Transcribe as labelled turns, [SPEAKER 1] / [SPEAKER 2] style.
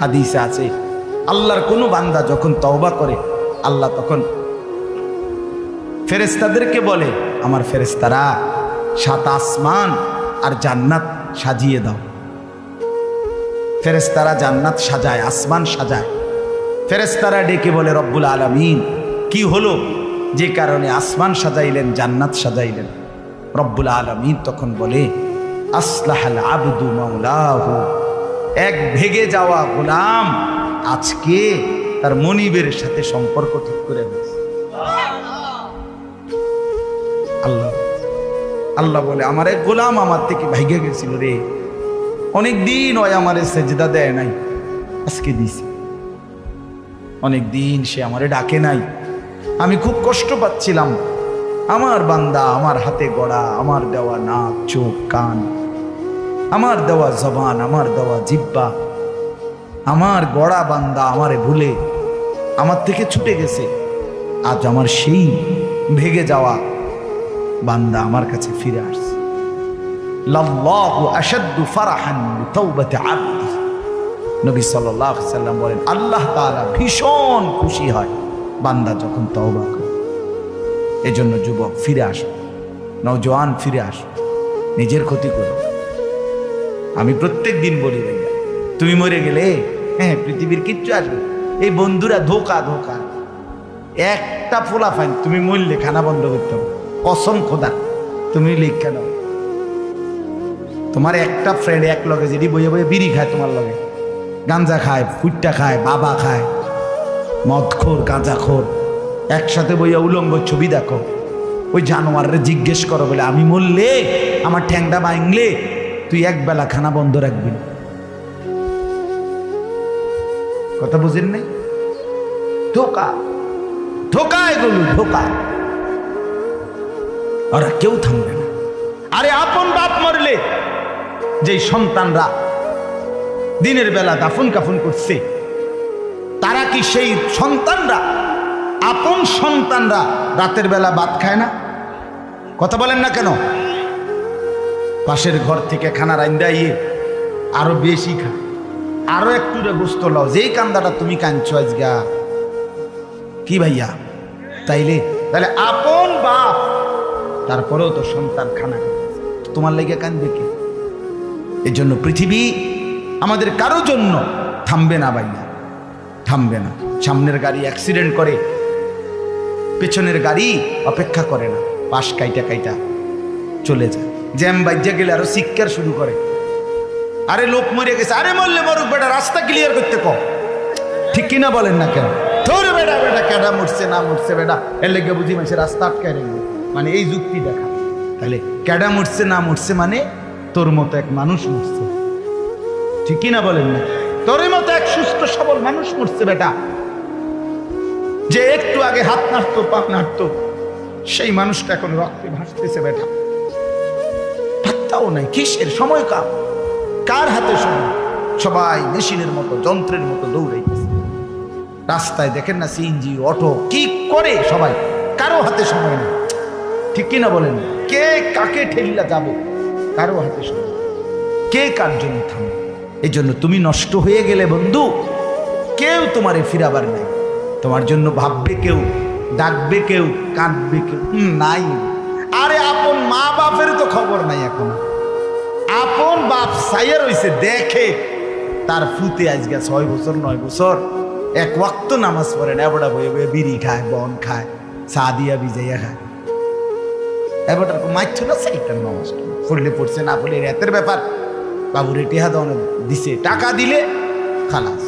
[SPEAKER 1] হাদিসে আছে, আল্লাহর কোনো বান্দা যখন তওবা করে, আল্লাহ তখন ফেরেস্তাদেরকে বলে, আমার ফেরেস্তারা সাত আসমান আর জান্নাত সাজিয়ে দাও। ফেরেস্তারা জান্নাত সাজায়, আসমান সাজায়। ফেরেস্তারা ডেকে বলে, রব্বুল আলমিন, কি হলো? যে কারণে আসমান সাজাইলেন, জান্নাত সাজাইলেন। রব্বুল আলমিন তখন বলে, আসলাহাল আবদু মাওলাহু। এক ভেগে যাওয়া গোলাম আজকে তার মনিবের সাথে সম্পর্ক ঠিক করে ফেলছে আল্লাহ আল্লাহ বলে, আমার এক গোলাম আমার থেকে ভাইগে গেছিল রে। অনেক দিন ওই আমার সেজদা দেয় নাই, আজকে দিছে। অনেক দিন সে আমারে ডাকে নাই। আমি খুব কষ্ট পাচ্ছিলাম। আমার বান্দা, আমার হাতে গড়া, আমার দেওয়া নাক, চোখ, কান আমার দেওয়া জবান, আমার দেওয়া জিব্বা, আমার গড়া বান্দা আমারে ভুলে আমার থেকে ছুটে গেছে। আজ আমার সেই ভেগে যাওয়া বান্দা আমার কাছে ফিরে আসছে। নবী সাল্লাম বলেন, আল্লাহ তাআলা ভীষণ খুশি হয় বান্দা যখন তওবা করে। এজন্য যুবক, ফিরে আসো। নওজোয়ান, ফিরে আসো। নিজের ক্ষতি করো। আমি প্রত্যেক দিন বলি, ভাইয়া, তুমি মরে গেলে হ্যাঁ পৃথিবীর কিচ্ছু আসবে এই বন্ধুরা ধোকা ধোকা। একটা ফোলা ফাইন তুমি মরলে খানা বন্ধ করতে হবে। কসম খোদা, তুমি লিখে দাও তোমার একটা ফ্রেন্ড এক লগে যেটি বইয়ে বইয়ে বিড়ি খায় তোমার লগে, গাঞ্জা খায়, ফুটটা খায়, বাবা খায়, মদখোর, গাঁজাখোর, একসাথে বইয়া উলঙ্গ ছবি দেখো। ওই জানোয়ারে জিজ্ঞেস করো বলে, আমি মরলে? আমার ঠ্যাংটা ভাঙলে? তুই এক বেলা খানা বন্ধ রাখবি। কথা বুঝেন নাই? ধোকা। ধোকা এগুলো, ধোকা। ওরা কেউ থামবে না। আরে আপন বাপ মরলে যে সন্তানরা দিনের বেলা দাফন কাফন করছে, তারা কি সেই সন্তানরা? আপন সন্তানরা রাতের বেলা ভাত খায় না? কথা বলেন না কেন? পাশের ঘর থেকে খানা রান্দা ইয়ে আরও বেশি খা। আরও একটু গোস্ত লও। যেই কান্দাটা তুমি কাঁদছো আজগা। কি ভাইয়া? তাইলে? তাহলে আপন বাপ। তারপরেও তো সন্তান খানা। তোমার লেগে কান্দবে কে? এর জন্য পৃথিবী আমাদের কারও জন্য থামবে না ভাইয়া। থামবে না। সামনের গাড়ি অ্যাক্সিডেন্ট করে, পেছনের গাড়ি অপেক্ষা করে না। পাশ কাইটা কাইটা চলে যায়। জ্যাম বাজ্যা গেলে আরও শিক্ষার শুরু করে। আরে লোক মরে গেছে, আরে মরলে মরুক বেটা, রাস্তা ক্লিয়ার করতে কম ঠিক কিনা বলেন না কেন? তোর বেটা বেটা, কেডা মরছে, না মরছে বেটা। এর লেগে বুঝি মাসে রাস্তা আটকায় রেখে মানে এই যুক্তি দেখা। তাহলে কেডা মরছে, না মরছে মানে তোর মতো এক মানুষ মরছে। ঠিক কিনা বলেন না? তোর মতো এক সুস্থ, সবল মানুষ মরছে বেটা। যে একটু আগে হাত নাড়তো, পা নাড়তো, সেই মানুষটা এখন রক্তে ভাসতেছে বেটা। পাত্তাও নাই, কিসের সময় কাপ কার হাতে সময়? সবাই মেশিনের মতো, যন্ত্রের মতো দৌড়াইতেছে। রাস্তায় দেখেন না সিএনজি, অটো, কি করে সবাই? কারও হাতে সময় নেই। ঠিক কিনা বলেন? কে কাকে ঠেলিলা যাবে? কারও হাতে সময় কে কার জন্য থামবে এই জন্য তুমি নষ্ট হয়ে গেলে বন্ধু, কেউ তোমারে ফিরাবার নাই। তোমার জন্য ভাববে কেউ, ডাকবে কেউ, কাঁদবে কেউ নাই। আরে আপন মা বাপের তো খবর নাই এখন। আপন বাপ সাইয়া রয়েছে দেখে তার ফুতে আজকে ছয় বছর, নয় বছর। এক ওয়াক্ত নামাজ পড়ে না বয়ে বয়ে বিড়ি খায়, বন খায়, চা দিয়া বিজাইয়া খায়। এবারটার মাইছ না সাইটার নামাজ পড়লে পড়ছে, না পড়লে রাতের ব্যাপার। বাবু রেটি হাত দিছে, টাকা দিলে খালাস।